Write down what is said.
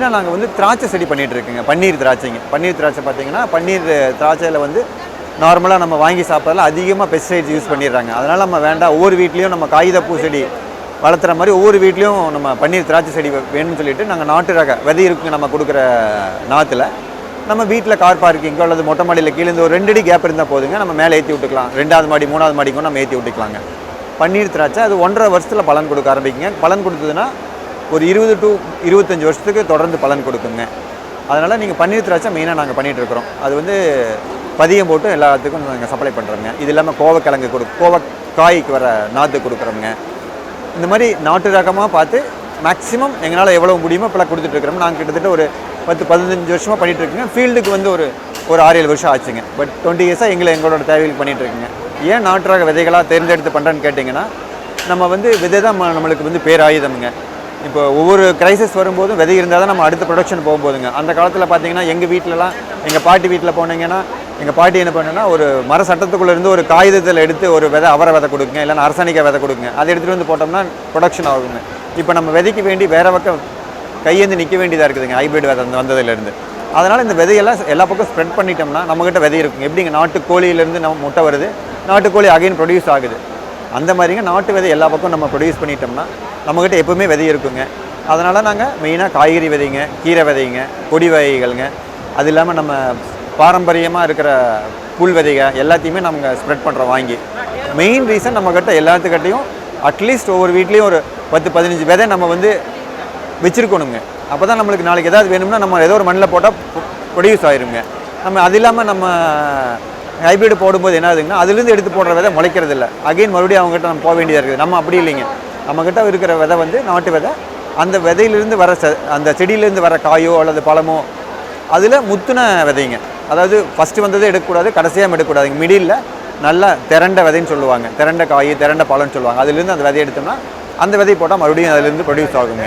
மெயினாக நாங்கள் வந்து திராட்சை செடி பண்ணிகிட்ருக்கோங்க பன்னீர் திராட்சைங்க. பன்னீர் திராட்சை பார்த்தீங்கன்னா பன்னீர் திராட்சையில் வந்து நார்மலாக நம்ம வாங்கி சாப்பிட்றதுல அதிகமாக பெஸ்டிசைட்ஸ் யூஸ் பண்ணிடுறாங்க. அதனால் நம்ம வேண்டாம் ஒவ்வொரு வீட்லேயும் நம்ம காகிதப்பூ செடி வளர்த்துற மாதிரி ஒவ்வொரு வீட்லேயும் நம்ம பன்னீர் திராட்சை செடி வேணும்னு சொல்லிட்டு நாங்கள் நாட்டு ரக விதை இருக்குங்க நம்ம கொடுக்குற நாற்றுல நம்ம வீட்டில் கார் பார்க்கிங்கோ அல்லது மொட்டை மாடியில் கீழே இருந்து ஒரு ரெண்டு அடி கேப் இருந்தால் போதுங்க. நம்ம மேலே ஏற்றி விட்டுக்கலாம். ரெண்டாவது மாடி மூணாவது மாடிக்கும் நம்ம ஏற்றி விட்டுக்கலாங்க. பன்னீர் திராட்சை அது ஒன்றரை வருஷத்தில் பலன் கொடுக்க ஆரம்பிக்குங்க. பலன் கொடுத்ததுன்னா ஒரு இருபது டு இருபத்தஞ்சி வருஷத்துக்கு தொடர்ந்து பலன் கொடுக்குங்க. அதனால் நீங்கள் பன்னீர் திராட்சை மெயினாக நாங்கள் பண்ணிகிட்டு இருக்கிறோம். அது வந்து பதியம் போட்டு எல்லாத்துக்கும் நாங்கள் சப்ளை பண்ணுறோங்க இது இல்லாமல் கோவக்கிழங்கு கொடு கோவக்காய்க்கு வர நாற்று கொடுக்குறோங்க. இந்த மாதிரி நாட்டு ரகமாக பார்த்து மேக்ஸிமம் எங்களால் எவ்வளோ முடியுமோ இப்போலாம் கொடுத்துட்ருக்குறோம் நாங்கள் கிட்டத்தட்ட ஒரு பத்து பதினஞ்சு வருஷமாக பண்ணிகிட்ருக்குங்க இருக்கோங்க. ஃபீல்டுக்கு வந்து ஒரு ஒரு ஆறு ஏழு வருஷம் ஆச்சுங்க. பட் டுவெண்ட்டி இயர்ஸாக எங்களை எங்களோட தேவைகள் பண்ணிகிட்ருக்குங்க ஏன் நாட்டு ரக விதைகளாக தேர்ந்தெடுத்து பண்ணுறேன்னு கேட்டிங்கன்னா நம்ம வந்து விதை தான் நம்மளுக்கு வந்து பேராயுதம்ங்க. இப்போ ஒவ்வொரு கிரைசிஸ் வரும்போதும் விதை இருந்தால் தான் நம்ம அடுத்த ப்ரொடக்ஷன் போகும்போதுங்க. அந்த காலத்தில் பார்த்தீங்கன்னா எங்கள் வீட்டிலலாம் எங்கள் பாட்டி வீட்டில் போனீங்கன்னா எங்கள் பாட்டி என்ன பண்ணுன்னா ஒரு மர சட்டத்துக்குள்ளே இருந்து ஒரு காகிதத்தில் எடுத்து ஒரு விதை அவரை விதை கொடுங்க இல்லைன்னா அரசாணிக்காய் விதை கொடுங்க. அதை எடுத்துகிட்டு வந்து போட்டோம்னா ப்ரொடக்ஷன் ஆகுங்க. இப்போ நம்ம விதைக்கு வேண்டி வேறு பக்கம் கையேந்து நிற்க வேண்டியதாக இருக்குதுங்க ஹைபிரிட் விதை அந்த வந்ததுலேருந்து. அதனால் இந்த விதையெல்லாம் எல்லா பக்கம் ஸ்ப்ரெட் பண்ணிட்டோம்னா நம்மக்கிட்ட விதை இருக்குங்க. எப்படிங்க நாட்டு கோழியிலேருந்து நம்ம முட்டை வருது நாட்டுக்கோழி அகைன் ப்ரொடியூஸ் ஆகுது. அந்த மாதிரிங்க நாட்டு விதை எல்லா பக்கம் நம்ம ப்ரொடியூஸ் பண்ணிட்டோம்னா நம்மக்கிட்ட எப்பவுமே விதை இருக்குங்க. அதனால் நாங்கள் மெயினாக காய்கறி விதைங்க கீரை விதைங்க கொடி வகைகள்ங்க. அது இல்லாமல் நம்ம பாரம்பரியமாக இருக்கிற புல் விதைகள் எல்லாத்தையுமே நம்ம ஸ்ப்ரெட் பண்ணுறோம் வாங்கி. மெயின் ரீசன் நம்மக்கிட்ட எல்லாத்துக்கிட்டையும் அட்லீஸ்ட் ஒவ்வொரு வீட்லேயும் ஒரு பத்து பதினஞ்சு விதை நம்ம வந்து வச்சுருக்கணுங்க. அப்போ தான் நம்மளுக்கு நாளைக்கு ஏதாவது வேணும்னா நம்ம ஏதோ ஒரு மண்ணில் போட்டால் ப்ரொடியூஸ் ஆயிருங்க. நம்ம அது இல்லாமல் நம்ம ஹைபிரிட் போடும்போது என்ன ஆகுதுங்கன்னா அதுலேருந்து எடுத்து போடுற விதை முளைக்கிறது இல்லை அகைன் மறுபடியும் அவங்ககிட்ட நம்ம போக வேண்டியதாக இருக்குது. நம்ம அப்படி இல்லைங்க. நம்மக்கிட்ட இருக்கிற விதை வந்து நாட்டு விதை. அந்த விதையிலிருந்து வர செ அந்த செடியிலேருந்து வர காயோ அல்லது பழமோ அதில் முத்துன விதைங்க. அதாவது ஃபஸ்ட்டு வந்ததே எடுக்கக்கூடாது கடைசியாக எடுக்கக்கூடாதுங்க. மிடில் நல்லா திரண்ட விதைன்னு சொல்லுவாங்க. திரண்ட காய் திரண்ட பழம்னு சொல்லுவாங்க. அதுலேருந்து அந்த விதை எடுத்தோம்னா அந்த விதை போட்டால் மறுபடியும் அதுலேருந்து ப்ரொடியூஸ் ஆகுங்க.